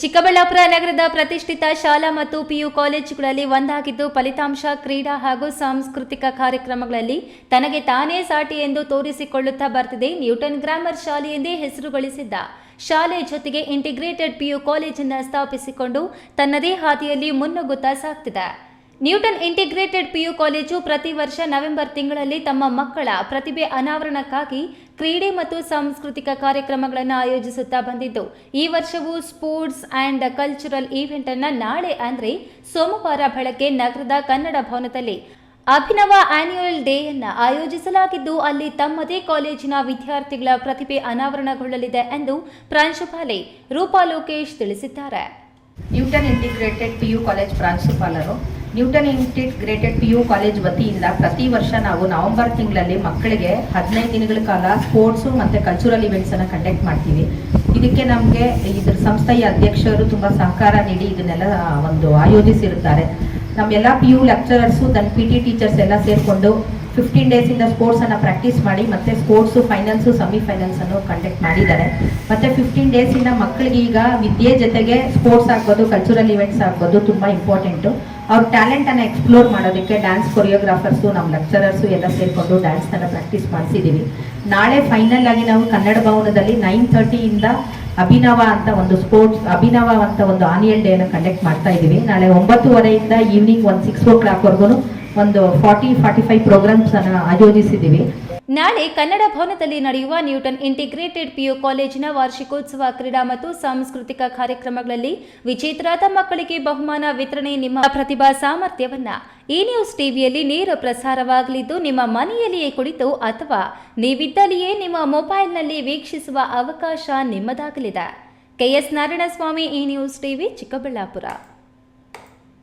ಚಿಕ್ಕಬಳ್ಳಾಪುರ ನಗರದ ಪ್ರತಿಷ್ಠಿತ ಶಾಲಾ ಮತ್ತು ಪಿಯು ಕಾಲೇಜುಗಳಲ್ಲಿ ಒಂದಾಗಿದ್ದು ಫಲಿತಾಂಶ ಕ್ರೀಡಾ ಹಾಗೂ ಸಾಂಸ್ಕೃತಿಕ ಕಾರ್ಯಕ್ರಮಗಳಲ್ಲಿ ತನಗೆ ತಾನೇ ಸಾಟಿ ಎಂದು ತೋರಿಸಿಕೊಳ್ಳುತ್ತಾ ಬರ್ತಿದೆ ನ್ಯೂಟನ್ ಗ್ರಾಮರ್ ಶಾಲೆ ಎಂದೇ ಹೆಸರುಗಳಿಸಿದ್ದ. ಶಾಲೆ ಜೊತೆಗೆ ಇಂಟಿಗ್ರೇಟೆಡ್ ಪಿಯು ಕಾಲೇಜನ್ನು ಸ್ಥಾಪಿಸಿಕೊಂಡು ತನ್ನದೇ ಹಾದಿಯಲ್ಲಿ ಮುನ್ನುಗ್ಗುತ್ತಾ ಸಾಗ್ತಿದೆ. ನ್ಯೂಟನ್ ಇಂಟಿಗ್ರೇಟೆಡ್ ಪಿಯು ಕಾಲೇಜು ಪ್ರತಿ ವರ್ಷ ನವೆಂಬರ್ ತಿಂಗಳಲ್ಲಿ ತಮ್ಮ ಮಕ್ಕಳ ಪ್ರತಿಭೆ ಅನಾವರಣಕ್ಕಾಗಿ ಕ್ರೀಡೆ ಮತ್ತು ಸಾಂಸ್ಕೃತಿಕ ಕಾರ್ಯಕ್ರಮಗಳನ್ನು ಆಯೋಜಿಸುತ್ತಾ ಬಂದಿದ್ದು, ಈ ವರ್ಷವೂ ಸ್ಪೋರ್ಟ್ಸ್ ಆ್ಯಂಡ್ ಕಲ್ಚರಲ್ ಈವೆಂಟ್ ಅನ್ನು ನಾಳೆ ಅಂದರೆ ಸೋಮವಾರ ಬೆಳಗ್ಗೆ ನಗರದ ಕನ್ನಡ ಭವನದಲ್ಲಿ ಅಭಿನವ ಆನ್ಯುಯಲ್ ಡೇಯನ್ನು ಆಯೋಜಿಸಲಾಗಿದ್ದು, ಅಲ್ಲಿ ತಮ್ಮದೇ ಕಾಲೇಜಿನ ವಿದ್ಯಾರ್ಥಿಗಳ ಪ್ರತಿಭೆ ಅನಾವರಣಗೊಳ್ಳಲಿದೆ ಎಂದು ಪ್ರಾಂಶುಪಾಲೆ ರೂಪಾ ಲೋಕೇಶ್ ತಿಳಿಸಿದ್ದಾರೆ. ನ್ಯೂಟನ್ ಇಂಟಿಗ್ರೇಟೆಡ್ ಪಿಯು ಕಾಲೇಜ್ ಪ್ರಾಂಶುಪಾಲರು Newton integrated P U college ವತಿಯಿಂದ ಪ್ರತಿ ವರ್ಷ ನಾವು ನವೆಂಬರ್ ತಿಂಗಳಲ್ಲಿ ಮಕ್ಕಳಿಗೆ ಹದಿನೈದು ದಿನಗಳ ಕಾಲ ಸ್ಪೋರ್ಟ್ಸು ಮತ್ತು ಕಲ್ಚರಲ್ ಇವೆಂಟ್ಸನ್ನು ಕಂಡಕ್ಟ್ ಮಾಡ್ತೀವಿ. ಇದಕ್ಕೆ ನಮಗೆ ಇದ್ರ ಸಂಸ್ಥೆಯ ಅಧ್ಯಕ್ಷರು ತುಂಬ ಸಹಕಾರ ನೀಡಿ ಇದನ್ನೆಲ್ಲ ಒಂದು ಆಯೋಜಿಸಿರುತ್ತಾರೆ. ನಮ್ಮೆಲ್ಲ P U lecturers then P T teachers ಎಲ್ಲ ಸೇರಿಕೊಂಡು ಫಿಫ್ಟೀನ್ ಡೇಸಿಂದ ಸ್ಪೋರ್ಟ್ಸನ್ನು ಪ್ರಾಕ್ಟೀಸ್ ಮಾಡಿ ಮತ್ತೆ ಸ್ಪೋರ್ಟ್ಸು ಫೈನಲ್ಸು ಸೆಮಿ ಫೈನಲ್ಸನ್ನು ಕಂಡಕ್ಟ್ ಮಾಡಿದ್ದಾರೆ. ಮತ್ತೆ ಫಿಫ್ಟೀನ್ ಡೇಸಿಂದ ಮಕ್ಕಳಿಗೆ ಈಗ ವಿದ್ಯೆ ಜೊತೆಗೆ ಸ್ಪೋರ್ಟ್ಸ್ ಆಗ್ಬೋದು ಕಲ್ಚರಲ್ ಇವೆಂಟ್ಸ್ ಆಗ್ಬೋದು ತುಂಬ ಇಂಪಾರ್ಟೆಂಟು ಅವ್ರ ಟ್ಯಾಲೆಂಟನ್ನು ಎಕ್ಸ್ಪ್ಲೋರ್ ಮಾಡೋದಕ್ಕೆ ಡ್ಯಾನ್ಸ್ ಕೊರಿಯೋಗ್ರಾಫರ್ಸು ನಮ್ಮ ಲೆಕ್ಚರರ್ಸು ಎಲ್ಲ ಸೇರಿಕೊಂಡು ಡ್ಯಾನ್ಸ್ನ ಪ್ರಾಕ್ಟೀಸ್ ಮಾಡಿಸಿದ್ದೀವಿ ನಾಳೆ ಫೈನಲ್ ಆಗಿ ನಾವು ಕನ್ನಡ ಭವನದಲ್ಲಿ ನೈನ್ ತರ್ಟಿಯಿಂದ ಅಭಿನವ ಅಂತ ಒಂದು ಸ್ಪೋರ್ಟ್ಸ್ ಅಭಿನವ ಅಂತ ಒಂದು ಆನ್ಯಲ್ ಡೇನ ಕಂಡಕ್ಟ್ ಮಾಡ್ತಾ ಇದ್ದೀವಿ ನಾಳೆ ಒಂಬತ್ತುವರೆಯಿಂದ ಈವ್ನಿಂಗ್ ಒಂದು ಸಿಕ್ಸ್ ಓ ಕ್ಲಾಕ್ವರೆಗೂ ಒಂದು ಫಾರ್ಟಿ ಫಾರ್ಟಿ ಫೈವ್ ಪ್ರೋಗ್ರಾಮ್ಸನ್ನು ಆಯೋಜಿಸಿದ್ದೀವಿ ನಾಳೆ ಕನ್ನಡ ಭವನದಲ್ಲಿ ನಡೆಯುವ ನ್ಯೂಟನ್ ಇಂಟಿಗ್ರೇಟೆಡ್ ಪಿಯು ಕಾಲೇಜಿನ ವಾರ್ಷಿಕೋತ್ಸವ ಕ್ರೀಡಾ ಮತ್ತು ಸಾಂಸ್ಕೃತಿಕ ಕಾರ್ಯಕ್ರಮಗಳಲ್ಲಿ ವಿಜೇತರಾದ ಮಕ್ಕಳಿಗೆ ಬಹುಮಾನ ವಿತರಣೆ ನಿಮ್ಮ ಪ್ರತಿಭಾ ಸಾಮರ್ಥ್ಯವನ್ನು ಈ ನ್ಯೂಸ್ ಟಿವಿಯಲ್ಲಿ ನೇರ ಪ್ರಸಾರವಾಗಲಿದ್ದು ನಿಮ್ಮ ಮನೆಯಲ್ಲಿಯೇ ಕುಳಿತು ಅಥವಾ ನೀವಿದ್ದಲ್ಲಿಯೇ ನಿಮ್ಮ ಮೊಬೈಲ್ನಲ್ಲಿ ವೀಕ್ಷಿಸುವ ಅವಕಾಶ ನಿಮ್ಮದಾಗಲಿದೆ. ಕೆಎಸ್ ನಾರಾಯಣಸ್ವಾಮಿ ಈ ನ್ಯೂಸ್ ಟಿವಿ ಚಿಕ್ಕಬಳ್ಳಾಪುರ.